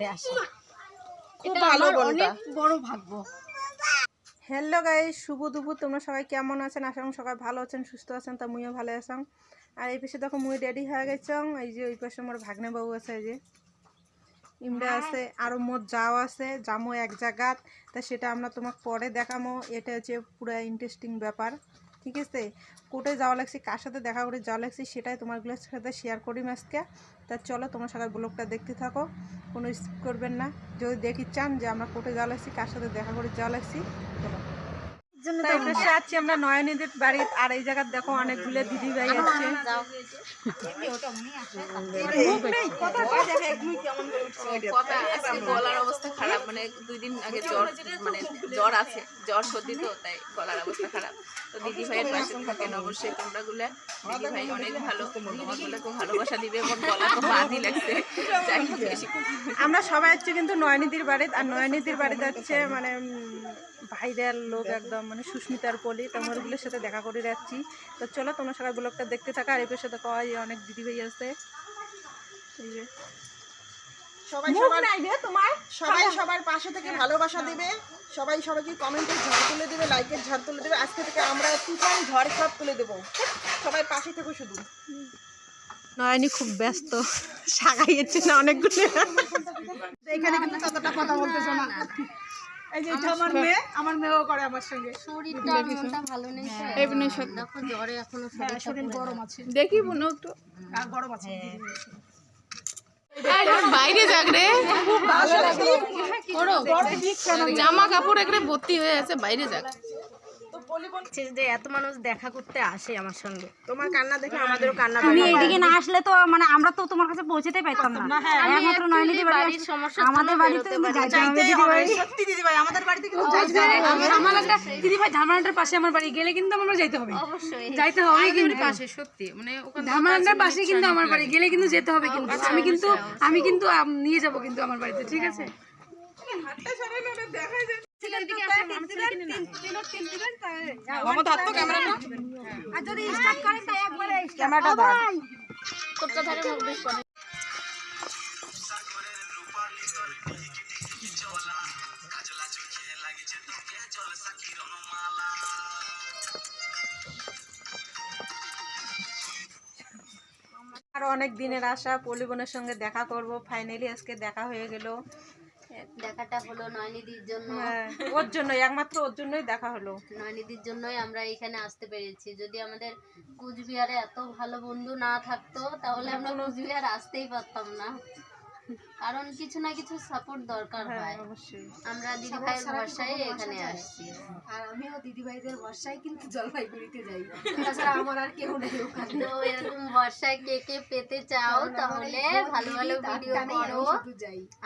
করতে আসে। খুব ভালো অনেক বড় ভাগ্য। হ্যালো গাই শুভ দুপুর। তোমরা সবাই কেমন আছেন? করি সবাই ভালো আছেন সুস্থ আছেন তা মুইও ভালো আছেন আর এই পাশে দেখো মুই রেডি হয়ে গেছং। এই যে ওই পাশে আমার ভাগ্নে বাবু আছে এই যে। ইমরা আছে আরও মোট যাও আছে যামো এক জায়গাত। তা সেটা আমরা তোমাকে পরে দেখামো। এটা হচ্ছে পুরো ইন্টারেস্টিং ব্যাপার। ঠিক আছে? কোর্টে যাওয়া লাগছে, কার সাথে দেখা করে যাওয়া লাগছে সেটাই তোমারগুলোর সাথে শেয়ার করি আজকে। তা চলো তোমার সবাই ব্লগটা দেখতে থাকো, কোনো স্কিপ করবেন না। যদি দেখি চান যে আমরা কোটে যাওয়া লাগছি, কার সাথে দেখা করে যাওয়া লাগছি, চলো। জন্য আছি আমরা নয়নীদের বাড়ি আর এই জায়গায় দেখো অনেকগুলো দিদি ভাই আছে। গলার অবস্থা খারাপ মানে দুই দিন আগে জ্বর মানে জ্বর আছে জ্বর সর্দি তো তাই গলার অবস্থা খারাপ। তো দিদি ভাইয়ের পাশে থাকেন অবশ্যই তোমরা গুলা। দিদি ভাই অনেক ভালো তোমার খুব ভালোবাসা দিবে এবং গলা তো বাঁধি লাগছে। বেশি আমরা সবাই হচ্ছে কিন্তু নয়নীদির বাড়িতে আর নয়নীদির বাড়ি যাচ্ছে মানে ভাইরাল লোক একদম মানে সুস্মিতার পলি তোমারগুলোর সাথে দেখা করে যাচ্ছি। তো চলো তোমরা সবাই ব্লগটা দেখতে থাকা আর এর সাথে কয় অনেক দিদি ভাই আছে। সবাই সবার তোমার। সবাই সবার পাশে থেকে ভালোবাসা দিবে। সবাই সবাইকে কমেন্টে ঝড় তুলে দেবে লাইকের ঝড় তুলে দেবে। আজকে থেকে আমরা তুফান ঝড় সব তুলে দেবো। সবাই পাশে থেকো শুধু। নয়নি খুব ব্যস্ত। না অনেকগুলো। এখানে কিন্তু ততটা কথা বলতেছো না। এই যে এটা আমার মেয়ে আমার মেয়েও করে আমার সঙ্গে। শরীরটা মনটা ভালো নেই তো। দেখো জ্বরে এখনও হ্যাঁ, শরীর গরম আছে। দেখি বুনো একটু গরম আছে। বাইরে যাক রে। জামা কাপড় একরে ভর্তি হয়ে আছে বাইরে যাক। যে এত মানুষ দেখা করতে আসে আমার সঙ্গে। তোমার কান্না দেখে আমাদেরও কান্না তুমি এইদিকে না আসলে তো মানে আমরা তো তোমার কাছে পৌঁছতেই পারতাম না। একমাত্র নয়নিদি বাড়ির সমস্যা আমাদের বাড়িতে কিন্তু যাইতে হবে দিদি বাড়ি। সত্যি দিদি ভাই আমাদের বাড়িতে কিন্তু আমার একটা দিদি ভাই ধামারান্ডার পাশে আমার বাড়ি গেলে কিন্তু আমার যাইতে হবে। অবশ্যই। যাইতে হবে কিন্তু। পাশে সত্যি। মানে ওখানে পাশে কিন্তু আমার বাড়ি গেলে কিন্তু যেতে হবে কিন্তু। আমি কিন্তু আমি কিন্তু নিয়ে যাব কিন্তু আমার বাড়িতে ঠিক আছে? মামা ধর তো ক্যামেরাটা। আর যদি স্টার্ট করেন তাই একবারে ক্যামেরাটা ধর কোপটা ধরে। মুখ বেশ করে আর অনেক দিনের আশা পলিবনের সঙ্গে দেখা করব। ফাইনালি আজকে দেখা হয়ে গেল। দেখাটা হলো নয়নিদির জন্য। হ্যাঁ, ওর জন্য একমাত্র ওর জন্যই দেখা হলো। নয়নিদির জন্যই আমরা এখানে আসতে পেরেছি। যদি আমাদের কুচবিহারে এত ভালো বন্ধু না থাকতো তাহলে আমরা কুচবিহার আসতেই পারতাম না। কারণ কিছু না কিছু সাপোর্ট দরকার হ্যাঁ হয়। অবশ্যই। আমরা দিদি ভাইয়ের ভরসায় এখানে আসছি। আর আমিও দিদি ভাইদের বর্ষায় কিন্তু জলপাইগুড়িতে যাই। তাছাড়া আমার আর কেউ নেই ওখানে। তো এরকম ভরসায় কে কে পেতে চাও তাহলে ভালো ভালো ভিডিও করো।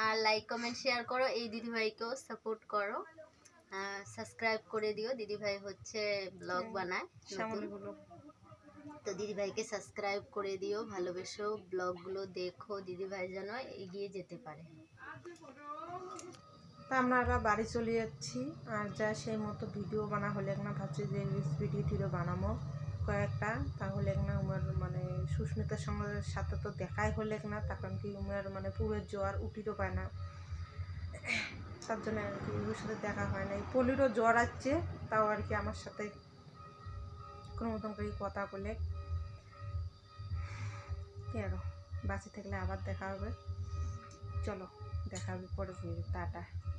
আর লাইক কমেন্ট শেয়ার করো এই দিদি ভাইকেও সাপোর্ট করো সাবস্ক্রাইব করে দিও। দিদি ভাই হচ্ছে ব্লগ বানায় নতুন। তো দিদি ভাইকে সাবস্ক্রাইব করে দিও ভালোবেসো ব্লগগুলো দেখো দিদি ভাই যেন এগিয়ে যেতে পারে। তা আমরা আবার বাড়ি চলে যাচ্ছি, আর যা সেই মতো ভিডিও বানা হলে না ভাবছি যে ভিডিও টিডিও বানাবো কয়েকটা। তাহলে না উমার মানে সুস্মিতার সঙ্গে সাথে তো দেখাই হলে না তখন কি উমার মানে পুরো জ্বর উঠিরও পায় না। তার জন্য আর কি ওর সাথে দেখা হয় না। এই পলিরও জ্বর আসছে, তাও আর কি আমার সাথে কোনো মতন করে কথা বলে। কি আরও বাঁচে থাকলে আবার দেখা হবে। চলো দেখা হবে পরে টাটা।